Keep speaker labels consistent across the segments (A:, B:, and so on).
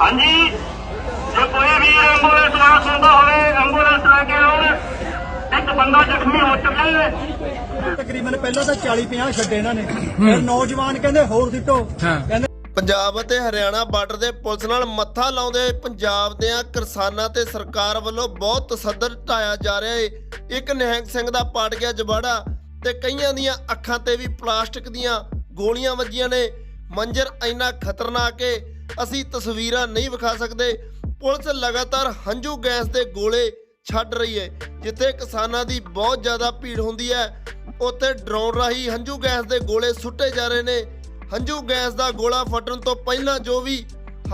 A: ਹਾਂਜੀ ਜੇ ਕੋਈ ਵੀ ਐਂਬੂਲੈਂਸ ਵਾਲਾ ਸੁਣਦਾ ਹੋਵੇ ਐਂਬੂਲੈਂਸ ਲੈ ਕੇ ਆਉਣ। ਇੱਕ ਬੰਦਾ ਜ਼ਖਮੀ ਹੋ ਚੁੱਕਾ ਹੈ।
B: ਤਕਰੀਬਨ ਪਹਿਲਾਂ ਤਾਂ 40 50 ਛੱਡੇ ਇਹਨਾਂ ਨੇ। ਫਿਰ ਨੌਜਵਾਨ ਕਹਿੰਦੇ ਹੋਰ ਸਿੱਟੋ। ਕਹਿੰਦੇ
C: ਪੰਜਾਬ ਅਤੇ ਹਰਿਆਣਾ ਬਾਰਡਰ ਦੇ ਪੁਲਿਸ ਨਾਲ ਮੱਥਾ ਲਾਉਂਦੇ ਪੰਜਾਬ ਦੇ ਕਿਸਾਨਾਂ ਤੇ ਸਰਕਾਰ ਵੱਲੋਂ ਬਹੁਤ ਤਸੱਦਦ ਢਾਇਆ ਜਾ ਰਿਹਾ ਹੈ ਇੱਕ ਨਿਹੰਗ ਸਿੰਘ ਦਾ ਪਾਟ ਗਿਆ ਜਬਾੜਾ ਤੇ ਕਈਆਂ ਦੀਆਂ ਅੱਖਾਂ ਤੇ ਵੀ ਪਲਾਸਟਿਕ ਦੀਆਂ ਗੋਲੀਆਂ ਵੱਜੀਆਂ ਨੇ। ਮੰਜ਼ਰ ਇੰਨਾ ਖਤਰਨਾਕ ਹੈ ਅਸੀਂ ਤਸਵੀਰਾਂ ਨਹੀਂ ਵਿਖਾ ਸਕਦੇ। ਪੁਲਿਸ ਲਗਾਤਾਰ ਹੰਝੂ ਗੈਸ ਦੇ ਗੋਲੇ ਛੱਡ ਰਹੀ ਹੈ ਜਿੱਥੇ ਕਿਸਾਨਾਂ ਦੀ ਬਹੁਤ ਜ਼ਿਆਦਾ ਭੀੜ ਹੁੰਦੀ ਹੈ। ਉੱਥੇ ਡਰੋਨ ਰਾਹੀਂ ਹੰਝੂ ਗੈਸ ਦੇ ਗੋਲੇ ਸੁੱਟੇ ਜਾ ਰਹੇ ਨੇ। ਹੰਝੂ ਗੈਸ ਦਾ ਗੋਲਾ ਫਟਣ ਤੋਂ ਪਹਿਲਾਂ ਜੋ ਵੀ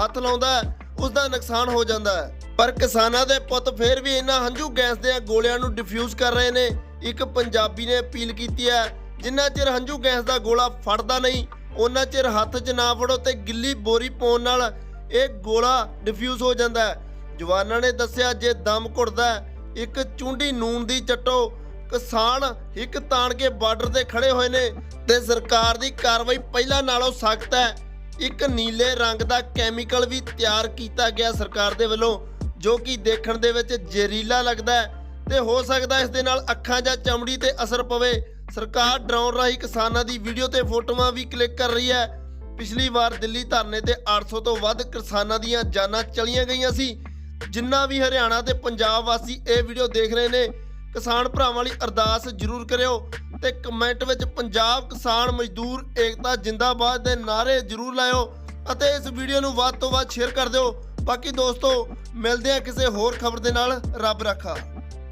C: ਹੱਥ ਲਾਉਂਦਾ ਹੈ, ਉਸ ਦਾ ਨੁਕਸਾਨ ਹੋ ਜਾਂਦਾ ਹੈ। ਪਰ ਕਿਸਾਨਾਂ ਦੇ ਪੁੱਤ ਫੇਰ ਵੀ ਇਹਨਾਂ ਹੰਝੂ ਗੈਸ ਦੇ ਗੋਲਿਆਂ ਨੂੰ ਡਿਫਿਊਜ਼ ਕਰ ਰਹੇ ਨੇ। ਇੱਕ ਪੰਜਾਬੀ ਨੇ ਅਪੀਲ ਕੀਤੀ ਹੈ ਜਿੰਨਾ ਚਿਰ ਹੰਝੂ ਗੈਸ ਦਾ ਗੋਲਾ ਫਟਦਾ ਨਹੀਂ ਉਹਨਾਂ ਚਿਰ ਹੱਥ 'ਚ ਨਾ ਫੜੋ ਤੇ ਗਿੱਲੀ ਬੋਰੀ ਪਾਉਣ ਨਾਲ ਇਹ ਗੋਲਾ ਡਿਫਿਊਜ਼ ਹੋ ਜਾਂਦਾ ਹੈ। ਜਵਾਨਾਂ ਨੇ ਦੱਸਿਆ ਜੇ ਦਮ ਘੁੱਟਦਾ ਇੱਕ ਚੁੰਡੀ ਨੂਨ ਦੀ ਚੱਟੋ, ਕਿਸਾਨ ਇੱਕ ਤਾਣ ਕੇ ਬਾਰਡਰ ਤੇ ਖੜੇ ਹੋਏ ਨੇ ਤੇ ਸਰਕਾਰ ਦੀ ਕਾਰਵਾਈ ਪਹਿਲਾਂ ਨਾਲੋਂ ਸਖਤ ਹੈ। ਇੱਕ ਨੀਲੇ ਰੰਗ ਦਾ ਕੈਮੀਕਲ ਵੀ ਤਿਆਰ ਕੀਤਾ ਗਿਆ ਸਰਕਾਰ ਦੇ ਵੱਲੋਂ, ਜੋ ਕਿ ਦੇਖਣ ਦੇ ਵਿੱਚ ਜ਼ਹਿਰੀਲਾ ਲੱਗਦਾ ਹੈ। ਤੇ ਹੋ ਸਕਦਾ ਇਸ ਦੇ ਨਾਲ ਅੱਖਾਂ ਜਾਂ ਚਮੜੀ ਤੇ ਅਸਰ ਪਵੇ। ਸਰਕਾਰ ਡਰਾਉਣ ਰਾਹੀਂ ਕਿਸਾਨਾਂ ਦੀ ਵੀਡੀਓ ਤੇ ਫੋਟੋਆਂ ਵੀ ਕਲਿੱਕ ਕਰ ਰਹੀ ਹੈ। ਪਿਛਲੀ ਵਾਰ ਦਿੱਲੀ ਧਰਨੇ ਤੇ 800 ਤੋਂ ਵੱਧ ਕਿਸਾਨਾਂ ਦੀਆਂ ਜਾਨਾਂ ਚਲੀਆਂ ਗਈਆਂ ਸੀ। ਜਿੰਨਾ ਵੀ ਹਰਿਆਣਾ ਤੇ ਪੰਜਾਬ ਵਾਸੀ ਇਹ ਵੀਡੀਓ ਦੇਖ ਰਹੇ ਨੇ, ਕਿਸਾਨ ਭਰਾਵਾਂ ਲਈ ਅਰਦਾਸ ਜ਼ਰੂਰ ਕਰਿਓ ਤੇ ਕਮੈਂਟ ਵਿੱਚ ਪੰਜਾਬ ਕਿਸਾਨ ਮਜ਼ਦੂਰ ਏਕਤਾ ਜਿੰਦਾਬਾਦ ਦੇ ਨਾਰੇ ਜ਼ਰੂਰ ਲਾਇਓ ਅਤੇ ਇਸ ਵੀਡੀਓ ਨੂੰ ਵੱਧ ਤੋਂ ਵੱਧ ਸ਼ੇਅਰ ਕਰ ਦਿਓ। ਬਾਕੀ ਦੋਸਤੋ, ਮਿਲਦੇ ਹਾਂ ਕਿਸੇ ਹੋਰ ਖਬਰ ਦੇ ਨਾਲ। ਰੱਬ ਰਾਖਾ।